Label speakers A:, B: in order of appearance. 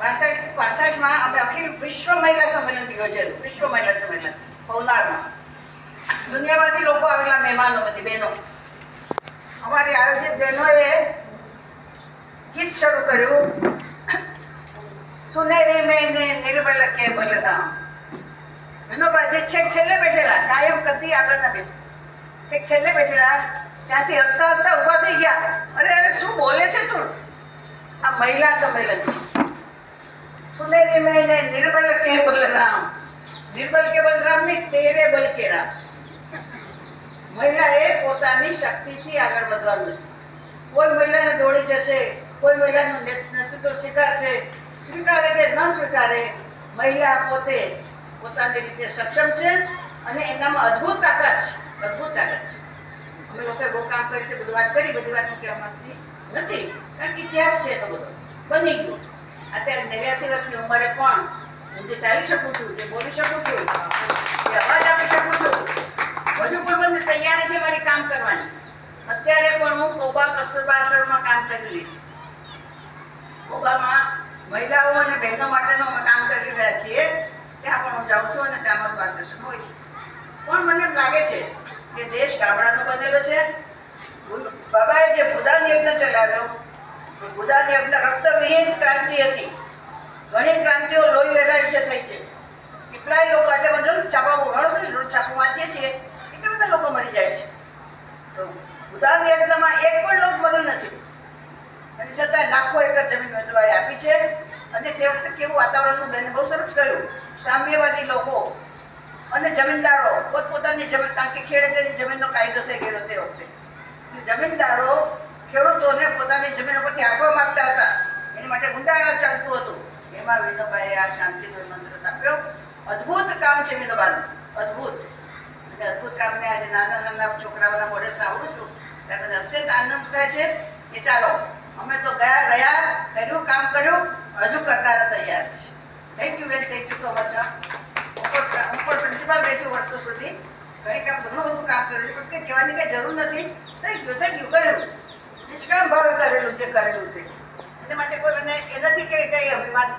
A: બાસઠ પાસઠમાં અમે અખિલ વિશ્વ મહિલા સંમેલન યોજેલું વિશ્વ મહિલા સંમેલન, પૌનારમાં. દુનિયામાંથી લોકો આવેલા મહેમાનો બધી બહેનો. અમારી આયોજિત બહેનોએ ગીત શરૂ કર્યું. સુનેરી મેં ને નિર્મલ કે બલના વિનોબા જે છેક છેલ્લે બેઠેલા, કાયમ કરતી આગળ ના બેસે. છેક છેલ્લે બેઠેલા, ત્યાંથી હસતા હસતા ઊભા થઈ ગયા. અરે અરે, શું બોલે છે તું? આ મહિલા સંમેલન છે. સુનેરી મેં ને નિર્મલ કે બલરામ નિર્મલ કે બલરામ ને તેરે બલ કે રામ. મહિલાએ પોતાની શક્તિથી આગળ વધવાનું છે. કોઈ મહિલાને દોડી જશે, કોઈ મહિલાનું નેત- નેતૃત્વ સ્વીકારશે, સ્વીકારે કે ન સ્વીકારે, મહિલા પોતે પોતાની રીતે સક્ષમ છે અને એનામાં અદ્ભુત તાકાત છે. અદ્ભુત તાકાત છે. અમે લોકોએ બહુ કામ કરી છે, બધી વાત કરી, બધી વાત હું કહેવા માંગતી નથી. કારણ કે ઇતિહાસ છે તો બધો. બની ગયું. અત્યારે નેવ્યાસી વર્ષની ઉંમરે પણ હું જે ચાલી શકું છું, જે બોલી શકું છું, જે અવાજ આપી શકું છું, હજુ પણ મને તૈયારી છે મારી કામ કરવાની. અત્યારે પણ હું કોબા કસ્તુરબા આશ્રમમાં કામ કરી છું. કોબામાં મહિલાઓ અને બહેનો માટેનું અમે કામ કરી રહ્યા છીએ. ત્યાં પણ હું જાઉં છું અને ત્યાં મારું માર્ગદર્શન હોય છે. પણ મને લાગે છે કે દેશ ગામડાનો બનેલો છે. બાબાએ જે ભૂદાન યજ્ઞ ચલાવ્યો એ ભૂદાન યજ્ઞ રક્તવિહીન ક્રાંતિ હતી. ઘણી ક્રાંતિઓ લોહી વેરાય રીતે થઈ છે. કેટલાય લોકો આજે બધું છાપાઓ ઉઘાડો છે રોજ છાપું વાંચીએ છીએ. કેટલા બધા લોકો મરી જાય છે. તો ભૂદાન યજ્ઞમાં એક પણ લોક મરેલ નથી. એની છતાં લાખો એકર જમીન મેળવાએ આપી છે. અને તે વખતે કેવું વાતાવરણનું બેને બહુ સરસ કહ્યું સામ્યવાદી લોકો અને જમીનદારો પોતપોતાની જમીન, કારણ કે ખેડૂતોની જમીનનો કાયદો થઈ ગયો તે વખતે. જમીનદારો ખેડૂતોને પોતાની જમીન પરથી આપવા માંગતા હતા. એની માટે ગુંડાળા ચાલતું હતું. એમાં વિનોબાએ આ શાંતિનો મંત્ર આપ્યો અદ્ભુત કામ છે વિનોબાનું. અદ્ભુત. અને અદ્ભુત કામને આજે નાના નાના છોકરાઓના મોઢે સાંભળું છું. ત્યારે મને અત્યંત આનંદ થાય છે કે ચાલો, અમે તો ગયા, રહ્યા, કર્યું, કામ કર્યું, હજુ કરતા તૈયાર છે. Thank you very thank you so much હું. પણ પ્રિન્સિપાલ રહી છું વર્ષો સુધી. ઘણી કામ ઘણું બધું કામ કર્યું, પણ કંઈ કહેવાની કંઈ જરૂર નથી. થઈ ગયું થઈ ગયું કર્યું. નિષ્કામ ભાવે કરેલું છે કરેલું છે. એના માટે કોઈ મને એ નથી કે કંઈ અભિમાન પણ